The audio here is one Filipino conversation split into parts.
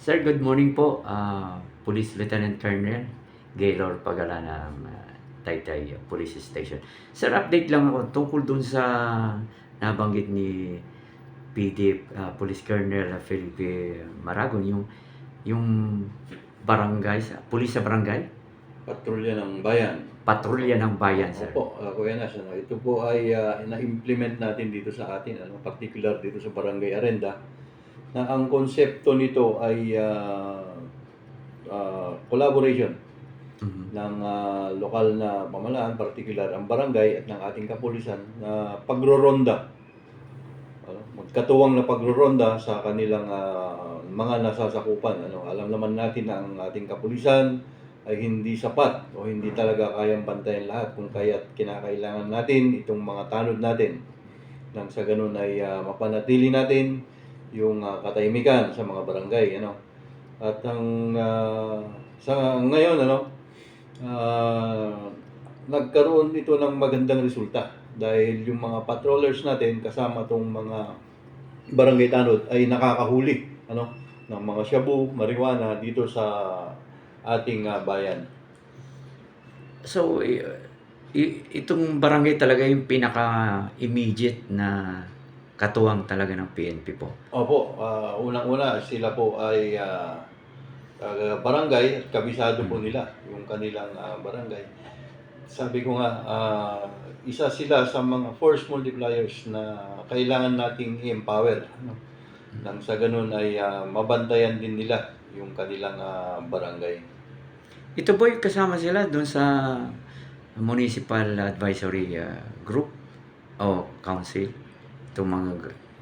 Sir, good morning po. Ah, Police Lieutenant Colonel Gaylor Pagala ng ah, Taytay Police Station. Sir, update lang ako tungkol dun sa nabanggit ni PD ah, Police Colonel Felipe Maragon, yung yung barangay, sa, police sa barangay, patrolya ng bayan. patrolya ng bayan, sir. Opo, uh, Kuya Nas, ano, ito po ay ah, na-implement natin dito sa atin, ano, particular dito sa Barangay Arenda, na ang konsepto nito ay ah, ah, collaboration Mhm. ng ah, lokal na pamalaan, particular ang barangay at ng ating kapulisan na pagroronda. Ano, magkatuwang na pagroronda sa kanilang ah, mga nasasakupan. Ano, alam naman natin na ang ating kapulisan ay hindi sapat o hindi talaga kayang bantayan lahat kung kaya't kinakailangan natin itong mga tanod natin nang sa ganun ay ah, mapanatili natin yung ah, katahimikan sa mga barangay ano at ang ah, sa ngayon ano ah, nagkaroon ito ng magandang resulta dahil yung mga patrollers natin kasama tong mga barangay tanod ay nakakahuli ano ng mga shabu, marijuana dito sa ating ah, bayan. So, itong barangay talaga yung pinaka-immediate na katuwang talaga ng PNP po. Opo, ah, unang-una sila po ay ah, taga barangay kabisado po nila yung kanilang ah, barangay. Sabi ko nga, ah, isa sila sa mga force multipliers na kailangan nating i-empower. Ano? Nang sa ganun ay ah, mabantayan din nila yung kanilang ah, barangay. Ito po yung kasama sila doon sa Municipal Advisory uh, Group o Council. Itong mga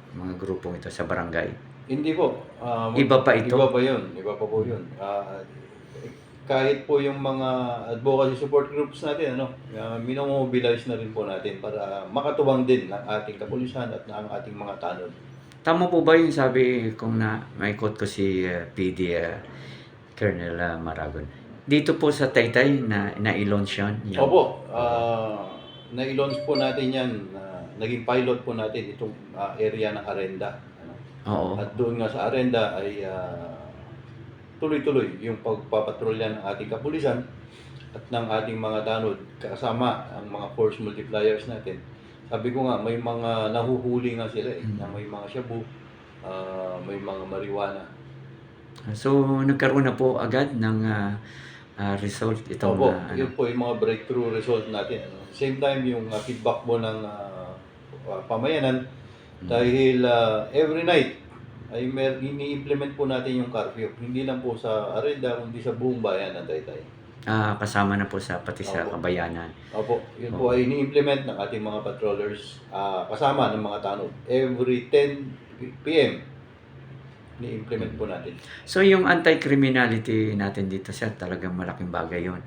mga grupong ito sa barangay. Hindi po. ah, Iba pa ito? Iba pa yun. Iba pa po yun. Ah, kahit po yung mga advocacy support groups natin, ano, uh, minomobilize na rin po natin para makatubang din ng ating kapulisan at ng ating mga tanod. Tama po ba yung sabi kung na may quote ko si uh, PD uh, Colonel uh, Maragon? Dito po sa Taytay na na-launch yan. yung- Opo, ah, na-launch po natin yan. na naging pilot po natin itong ah, area ng Arenda. Ano. Oo. At doon nga sa Arenda ay ah, tuloy-tuloy yung pagpapatrolya ng ating kapulisan at ng ating mga tanod kasama ang mga force multipliers natin. Sabi ko nga, may mga nahuhuli nga sila eh, Mm. na may mga shabu, ah, may mga marijuana. So, nagkaroon na po agad ng uh, uh, result itong Opo, uh, ano. yun po yung mga breakthrough result natin. Ano. Same time yung ah, feedback po ng ah, pamayanan dahil ah, every night ay mer ini-implement po natin yung curfew. Hindi lang po sa Arenda, kundi sa buong bayan ng Taytay. Ah, kasama na po sa pati sa Opo. kabayanan. Opo, yun po ay ini-implement ng ating mga patrollers ah, kasama ng mga tanod. Every 10 p.m. ni-implement po natin. So, yung anti-criminality natin dito, sir, talagang malaking bagay yon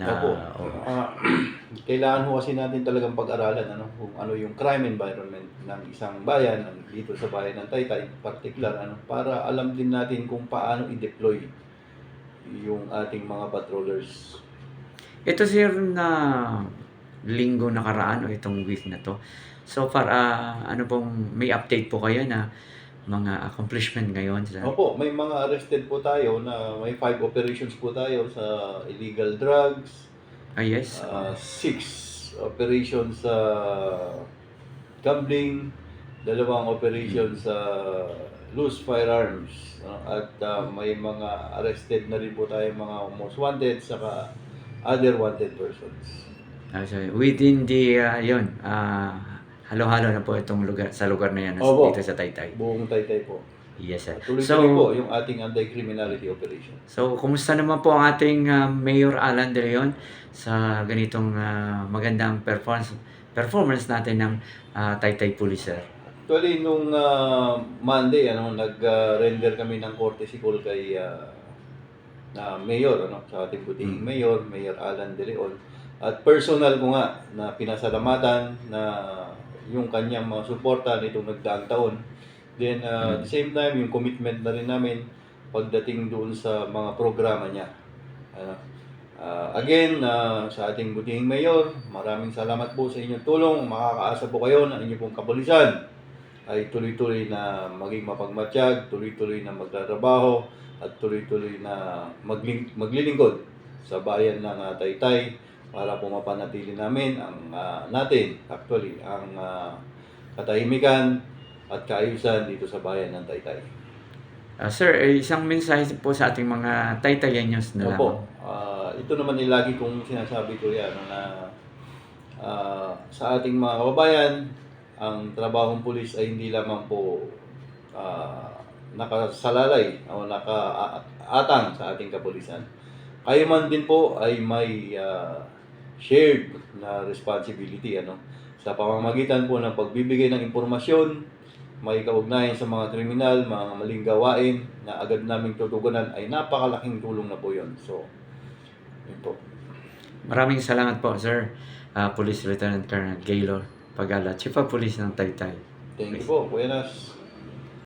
Na, Opo. oo. Ah, kailangan ho kasi natin talagang pag-aralan ano, kung ano yung crime environment ng isang bayan, ng- dito sa bayan ng Taytay, particular, ano, para alam din natin kung paano i-deploy yung ating mga patrollers. Ito, sir, na linggo nakaraan o itong week na to. So far, ah, ano pong, may update po kayo na mga accomplishment ngayon sa Opo, may mga arrested po tayo na may five operations po tayo sa illegal drugs, Ah, yes. uh, six operations sa gambling, dalawang operations sa loose firearms, no? at uh, may mga arrested na rin po tayo mga most wanted saka other wanted persons. Ah, so, within the, ah, yun, ah, halo-halo na po itong lugar, sa lugar na yan, Opo. dito sa Taytay. Buong taytay po. Yes, sir. Tuloy-tuloy So, po yung ating anti-criminality operation. So, kumusta naman po ang ating ah, Mayor Alan De Leon sa ganitong ah, magandang performance performance natin ng ah, Taytay Police, sir? Actually, nung ah, Monday, ano, nag-render kami ng courtesy call kay ah, na mayor, ano, sa ating puting Mm. mayor, Mayor Alan De Leon. At personal ko nga na pinasalamatan na yung kanyang mga suporta nitong nagdaang taon. Then, ah, at the same time, yung commitment na rin namin pagdating doon sa mga programa niya. Ano, ah, again, ah, sa ating butihing mayor, maraming salamat po sa inyong tulong. Makakaasa po kayo ng inyong pong kapulisan ay tuloy-tuloy na maging mapagmatsyag, tuloy-tuloy na magtatrabaho, at tuloy-tuloy na magling- maglilingkod sa bayan ng ah, Taytay para po mapanatili namin ang ah, natin, actually, ang ah, katahimikan at kaayusan dito sa bayan ng Taytay. Ah, sir, eh, isang mensahe po sa ating mga Taytayenyos na Opo, ah, ito naman ay lagi kong sinasabi ko yan na ah, sa ating mga kababayan, ang trabahong pulis ay hindi lamang po ah, nakasalalay o nakaatang sa ating kapulisan. Kayo man din po ay may ah, shared na responsibility ano sa pamamagitan po ng pagbibigay ng impormasyon may kaugnayan sa mga kriminal, mga maling gawain na agad naming tutugunan ay napakalaking tulong na po yun. So, yun po. Maraming salamat po, sir. Ah, Police Lieutenant Colonel Gaylor Pagala, Chief of Police ng Taytay. Thank you po, Buenas.